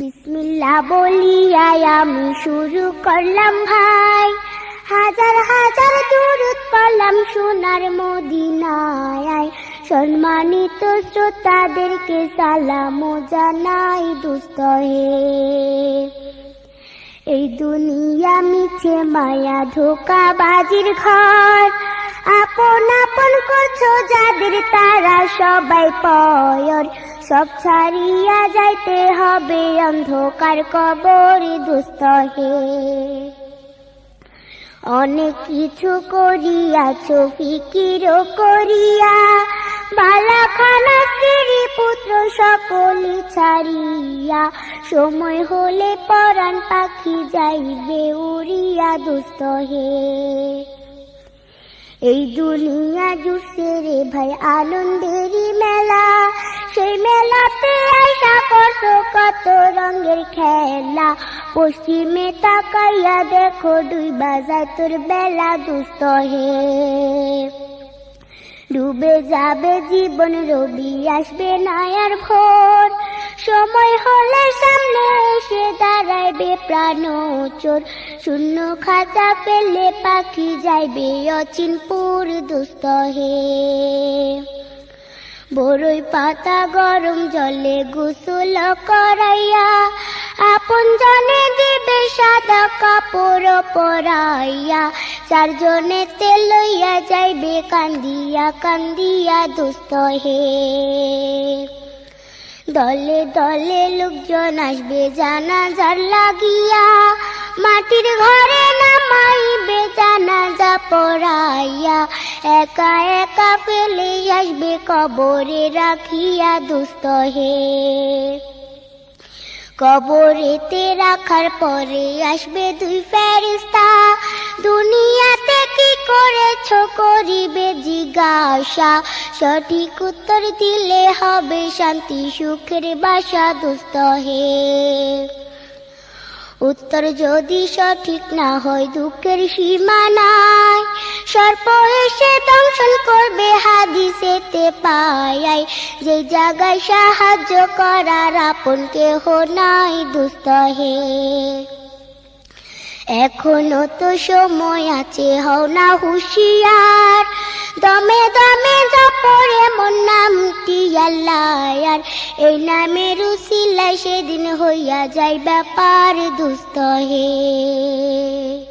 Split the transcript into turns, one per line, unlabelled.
বিসমিল্লা বলিয়াই আমি শুরু করলাম ভাই। হাজার হাজার দূরত পড়লাম সোনার মদিনায়। সম্মানিত শ্রোতাদেরকে সালাম জানাই দুস্থ হে। এই দুনিয়া মিছে মায়া ধোকা বাজির ঘর। আপন আপন করছ যাদের তারা সবাই পয়র। সব ছাড়িয়া যাইতে হবে, অন্ধকার কবর দুস্থ হে। অনেক কিছু করিয়াছ ফিকির করিয়া। বালাখানা স্ত্রী পুত্র সকলি ছাড়িয়া, সময় হলে পরাণ পাখি যাইবে উড়িয়া দুস্থ হে। এই দুনিয়া জুসে রে ভাই, আনন্দেরই আইসা কত রঙের খেলা। পশ্চিমে তাকাইয়া দেখো দুই বাজার তোর বেলা দুস্থ হে। ডুবে যাবে জীবন, রবি আসবে না আর ভোর। সময় হলে সামনে এসে দাঁড়াইবে প্রাণ চোর। শূন্য খাঁচা ফেলে পাখি যাইবে অচিনপুর দুস্থ হে। বড়ই পাতা গরম জলে গোসল করাইয়া, আপন জনে দিবে সাদা কাপড় পরাইয়া, চারজনে তেল লইয়া যাইবে, কান্দিয়া কান্দিয়া দুস্থ হে। দলে দলে লোকজন আসবে, জানাজার লাগিয়া, মাটির ঘরে জানাজা পড়াইয়া, একা একা আসবে কবরে রাখিয়া দুস্থ হে। কবরেতে রাখার পরে আসবে দুই ফেরিস্তা দুনিয়াতে কি করেছ করিবে জিজ্ঞাসা। সঠিক উত্তর দিলে হবে শান্তি, সুখের বাসা দুস্থ হে। উত্তর যদি সঠিক না হয় দুঃখের সীমা নাই। সর্প এসে দংশন করবে, হাদিসেতে পায় যে জায়গায় সাহায্য করার আপন কেহ নাই, দুস্থ হে। এখনও তো সময় আছে, হও না হুঁশিয়ার। দমে দমে নামটি আল্লাহ? এই নামের উসিলায় সেদিন হইয়া যায় ব্যাপার দুস্থ হে।